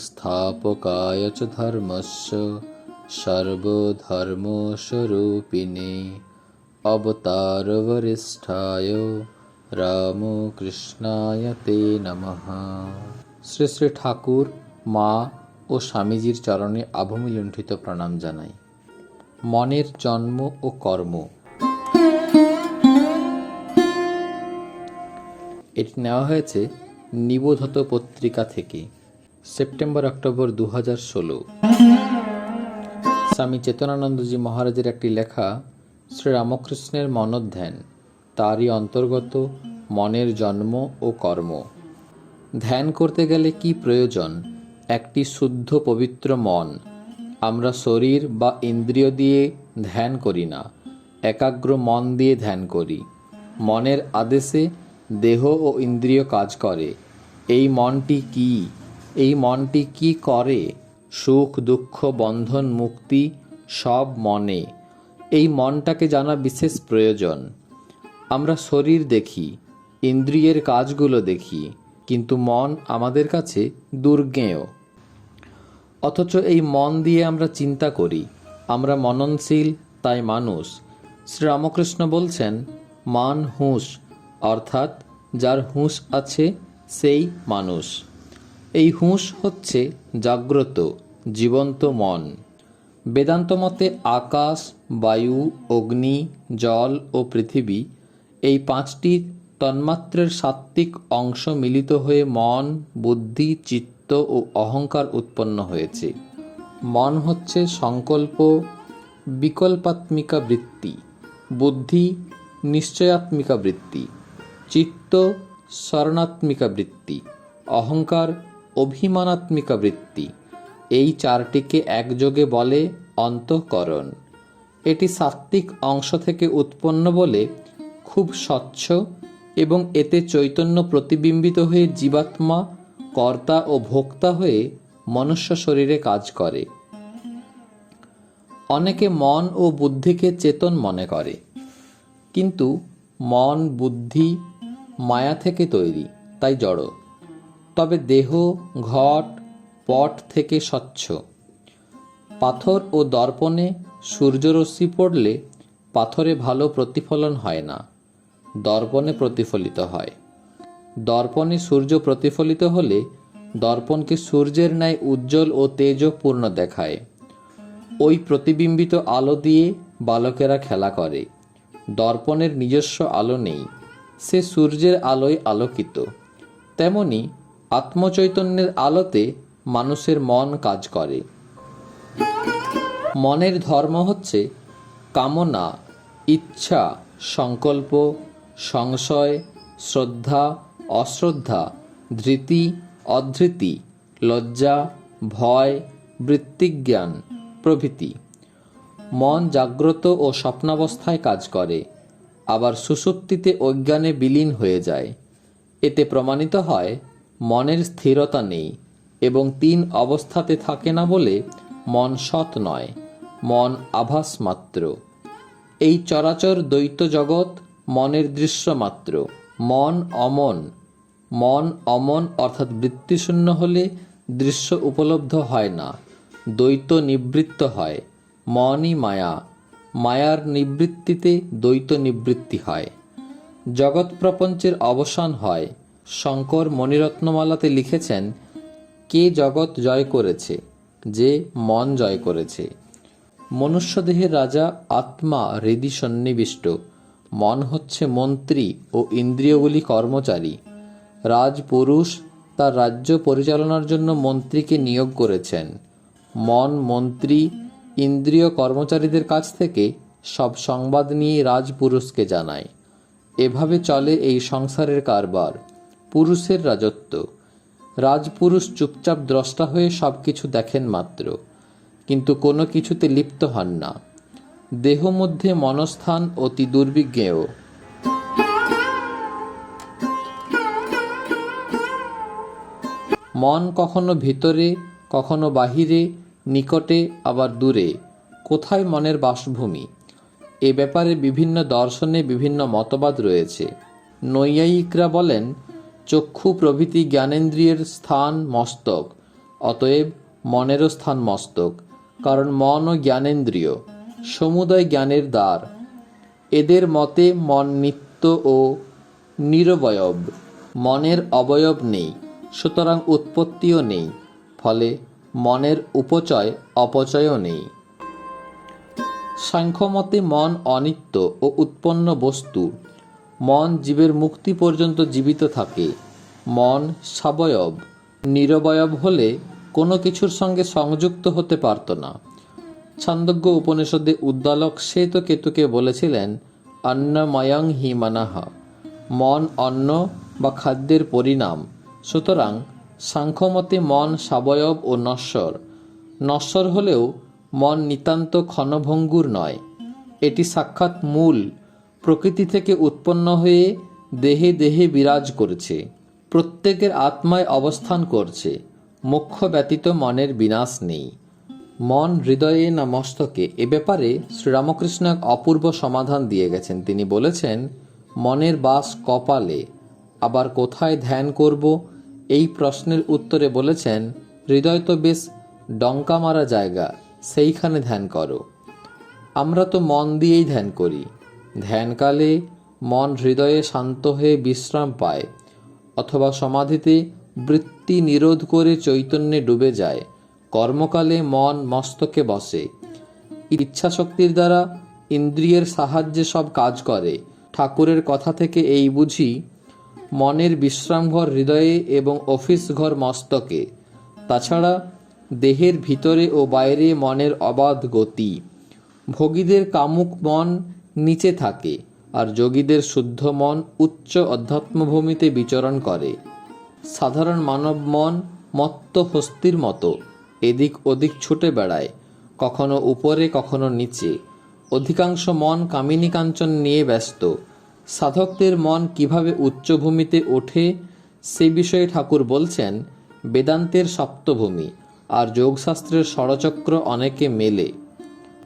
संस्थापकाय च धर्मस्य सर्वधर्मस्वरूपिणे অবতারবরিষ্ঠায় রামকৃষ্ণায় তে নমঃ শ্রী শ্রী ঠাকুর মা ও স্বামীজির চরণে আভূমিলুণ্ঠিত প্রণাম জানাই মনের জন্ম ও কর্ম এটি নেওয়া হয়েছে নিবোধত পত্রিকা থেকে সেপ্টেম্বর, অক্টোবর দু হাজার ষোলো। স্বামী চেতনানন্দজি মহারাজের একটি লেখা শ্রী রামকৃষ্ণের মনোধ্যান। তারই অন্তর্গত মনের জন্ম ও কর্ম। ধ্যান করতে গেলে কি প্রয়োজন? একটি শুদ্ধ পবিত্র মন। আমরা শরীর বা ইন্দ্রিয় দিয়ে ধ্যান করি না, একাগ্র মন দিয়ে ধ্যান করি। মনের আদেশে দেহ ও ইন্দ্রিয় কাজ করে। এই মনটি কি? এই মনটি কি করে? সুখ, দুঃখ, বন্ধন, মুক্তি সব মনে। এই মনটাকে জানা বিশেষ প্রয়োজন। আমরা শরীর দেখি, ইন্দ্রিয়ের কাজগুলো দেখি, কিন্তু মন আমাদের কাছে দুর্জ্ঞেয় অথচ এই মন দিয়ে আমরা চিন্তা করি, আমরা মননশীল, তাই মানুষ। শ্রীরামকৃষ্ণ বলছেন, মান হুঁশ অর্থাৎ যার হুঁশ আছে, সেই মানুষ। এই হুঁশ হচ্ছে জাগ্রত, জীবন্ত মন। বেদান্ত মতে আকাশ, বায়ু, অগ্নি, জল ও পৃথিবী এই পাঁচটি তন্মাত্রের সাত্ত্বিক অংশ মিলিত হয়ে মন, বুদ্ধি, চিত্ত ও অহংকার উৎপন্ন হয়েছে। মন হচ্ছে সংকল্প, বিকল্পাত্মিকা বৃত্তি। বুদ্ধি, নিশ্চয়াত্মিকা বৃত্তি। চিত্ত, স্মরণাত্মিকা বৃত্তি। অহংকার অভিমানাত্মিকা বৃত্তি এই চারটিকে একযোগে বলে অন্তঃকরণ। এটি সাত্ত্বিক অংশ থেকে উৎপন্ন বলে খুব স্বচ্ছ এবং এতে চৈতন্য প্রতিবিম্বিত হয়ে জীবাত্মা, কর্তা ও ভোক্তা হয়ে মনুষ্য শরীরে কাজ করে। অনেকে মন ও বুদ্ধিকে চেতন মনে করে। কিন্তু মন, বুদ্ধি, মায়া থেকে তৈরি, তাই জড়। তবে দেহ, ঘট, পট থেকে স্বচ্ছ। পাথর ও দর্পণে সূর্যরশ্মি পড়লে পাথরে ভালো প্রতিফলন হয় না, দর্পণে প্রতিফলিত হয়। দর্পণে সূর্য প্রতিফলিত হলে দর্পণকে সূর্যের ন্যায় উজ্জ্বল ও তেজপূর্ণ দেখায়। ওই প্রতিবিম্বিত আলো দিয়ে বালকেরা খেলা করে। দর্পণের নিজস্ব আলো নেই, সে সূর্যের আলোয় আলোকিত। তেমনি আত্মচৈতন্যের আলোতে মানুষের মন কাজ করে। মনের ধর্ম হচ্ছে কামনা, ইচ্ছা, সংকল্প, সংশয়, শ্রদ্ধা, অশ্রদ্ধা, ধৃতি, অধৃতি, লজ্জা, ভয়, বৃত্তিজ্ঞান, প্রভৃতি। মন জাগ্রত ও স্বপ্নাবস্থায় কাজ করে, আবার সুষুপ্তিতে অজ্ঞানে বিলীন হয়ে যায়। এতে প্রমাণিত হয় মনের স্থিরতা নেই এবং তিন অবস্থাতে থাকে না বলে মন সৎ নয়, মন আভাস মাত্র এই চরাচর দ্বৈত জগৎ মনের দৃশ্য মাত্র মন অমন। মন অমন অর্থাৎ বৃত্তিশূন্য হলে দৃশ্য উপলব্ধ হয় না, দ্বৈত নিবৃত্ত হয়, মনই মায়া। মায়ার নিবৃত্তিতে দ্বৈত নিবৃত্তি হয়। জগৎ প্রপঞ্চের অবসান হয় শঙ্কর মণিরত্নমালাতে লিখেছেন, কে জগৎ জয় করেছে, যে মন জয় করেছে। মনুষ্যদেহের রাজা আত্মা হৃদি সন্নিবিষ্ট, মন হচ্ছে মন্ত্রী ও ইন্দ্রিয়গুলি কর্মচারী। রাজপুরুষ তার রাজ্য পরিচালনার জন্য মন্ত্রীকে নিয়োগ করেছেন। মন মন্ত্রী, ইন্দ্রিয় কর্মচারীদের কাছ থেকে সব সংবাদ নিয়ে রাজপুরুষকে জানায়। এভাবে চলে এই সংসারের কারবার। পুরুষের রাজত্ব। রাজপুরুষ চুপচাপ দ্রষ্টা হয়ে সব কিছু দেখেন মাত্র, কিন্তু কোনো কিছুতে লিপ্ত হন না। দেহ মধ্যে মনস্থান অতি দুর্বিজ্ঞেয়। মন কখনো ভিতরে, কখনো বাহিরে, নিকটে, আবার দূরে। কোথায় মনের বাসভূমি? এ ব্যাপারে বিভিন্ন দর্শনে বিভিন্ন মতবাদ রয়েছে। নৈয়ায়িকরা বলেন চক্ষু প্রভৃতি জ্ঞানেন্দ্রিয়ের স্থান মস্তক, অতএব মনেরও স্থান মস্তক, কারণ মন ও জ্ঞানেন্দ্রিয়, সমুদয় জ্ঞানের দ্বার। এদের মতে মন নিত্য ও নিরবয়ব, মনের অবয়ব নেই, সুতরাং উৎপত্তিও নেই, ফলে মনের উপচয়, অপচয়ও নেই। সাংখ্যমতে মন অনিত্য ও উৎপন্ন বস্তু মন জীবের মুক্তি পর্যন্ত জীবিত থাকে। মন সাবয়ব, নিরবয়ব হলে কোনো কিছুর সঙ্গে সংযুক্ত হতে পারত না। ছান্দজ্ঞ উপনিষদে উদ্দালক শ্বেত কেতুকে বলেছিলেন, অন্নময়ং হি মানাহা মন অন্ন বা খাদ্যের পরিণাম। সুতরাং সাংখ্যমতে মন সাবয়ব ও নশ্বর। নশ্বর হলেও মন নিতান্ত ক্ষণভঙ্গুর নয়। এটি সাক্ষাৎ মূল প্রকৃতি থেকে উৎপন্ন হয়ে দেহে দেহে বিরাজ করেছে, প্রত্যেকের আত্মায় অবস্থান করছে মুখ্য ব্যতীত মনের বিনাশ নেই। মন হৃদয়ে না মস্তকে, এ ব্যাপারে শ্রীরামকৃষ্ণ এক অপূর্ব সমাধান দিয়ে গেছেন। তিনি বলেছেন, মনের বাস কপালে, আবার কোথায় ধ্যান করব? এই প্রশ্নের উত্তরে বলেছেন, হৃদয় তো বেশ ডঙ্কা মারা জায়গা, সেইখানে ধ্যান করো। আমরা তো মন দিয়েই ধ্যান করি ধ্যানকালে মন হৃদয়ে শান্ত হয়ে বিশ্রাম পায়, অথবা সমাধিতে বৃত্তি নিরোধ করে চৈতন্যে ডুবে যায়। কর্মকালে মন মস্তকে বসে। ইচ্ছাশক্তির দ্বারা ইন্দ্রিয়ের সাহায্যে সব কাজ করে। ঠাকুরের কথা থেকে এই বুঝি, মনের বিশ্রামঘর হৃদয়ে এবং অফিস ঘর মস্তকে। তাছাড়া দেহের ভিতরে ও বাইরে মনের অবাধ গতি। ভোগীদের কামুক মন নিচে থাকে আর যোগীদের শুদ্ধ মন উচ্চ অধ্যাত্মভূমিতে বিচরণ করে। সাধারণ মানব মন মত্ত হস্তির মতো, এদিক ওদিক ছুটে বেড়ায়, কখনো উপরে, কখনো নিচে। অধিকাংশ মন কামিনী কাঞ্চন নিয়ে ব্যস্ত। সাধকদের মন কীভাবে উচ্চভূমিতে ওঠে, সে বিষয়ে ঠাকুর বলছেন, বেদান্তের সপ্তভূমি আর যোগশাস্ত্রের ষড়চক্র অনেকে মেলে।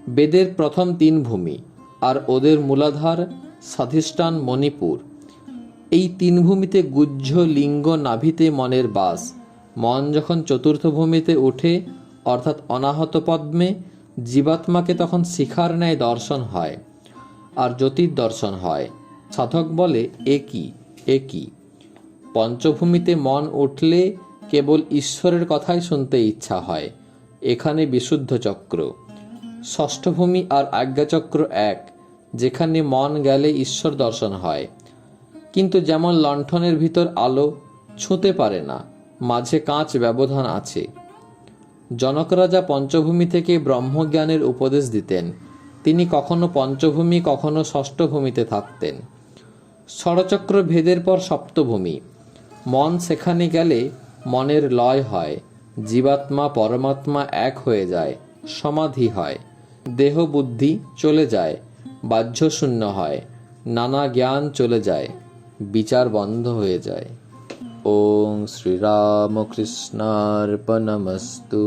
বেদের প্রথম তিন ভূমি আর ওদের মূলাধার স্বাধিষ্ঠান মণিপুর। এই তিন ভূমিতে গুহ্য লিঙ্গ নাভিতে মনের বাস। মন যখন চতুর্থ ভূমিতে ওঠে, অর্থাৎ অনাহত পদ্মে, জীবাত্মাকে তখন শিখার ন্যায় দর্শন হয় আর জ্যোতির দর্শন হয়। সাধক বলে, এ কি? এ কি? পঞ্চভূমিতে মন উঠলে কেবল ঈশ্বরের কথাই শুনতে ইচ্ছা হয়। এখানে বিশুদ্ধ চক্র। ষষ্ঠভূমি আর আজ্ঞাচক্র এক, যেখানে মন গেলে ঈশ্বর দর্শন হয়। কিন্তু যেমন লণ্ঠনের ভিতর আলো ছুঁতে পারে না, মাঝে কাঁচ ব্যবধান আছে। জনক রাজা পঞ্চভূমি থেকে ব্রহ্মজ্ঞানের উপদেশ দিতেন, তিনি কখনো পঞ্চভূমি, কখনো ষষ্ঠভূমিতে থাকতেন। ষড়চক্র ভেদের পর সপ্তভূমি, মন সেখানে গেলে মনের লয় হয়, জীবাত্মা পরমাত্মা এক হয়ে যায়, সমাধি হয়। দেহ বুদ্ধি চলে যায় বাহ্য শূন্য হয়, নানা জ্ঞান চলে যায়, বিচার বন্ধ হয়ে যায়। ওং শ্রীরামকৃষ্ণার্পণমস্তু।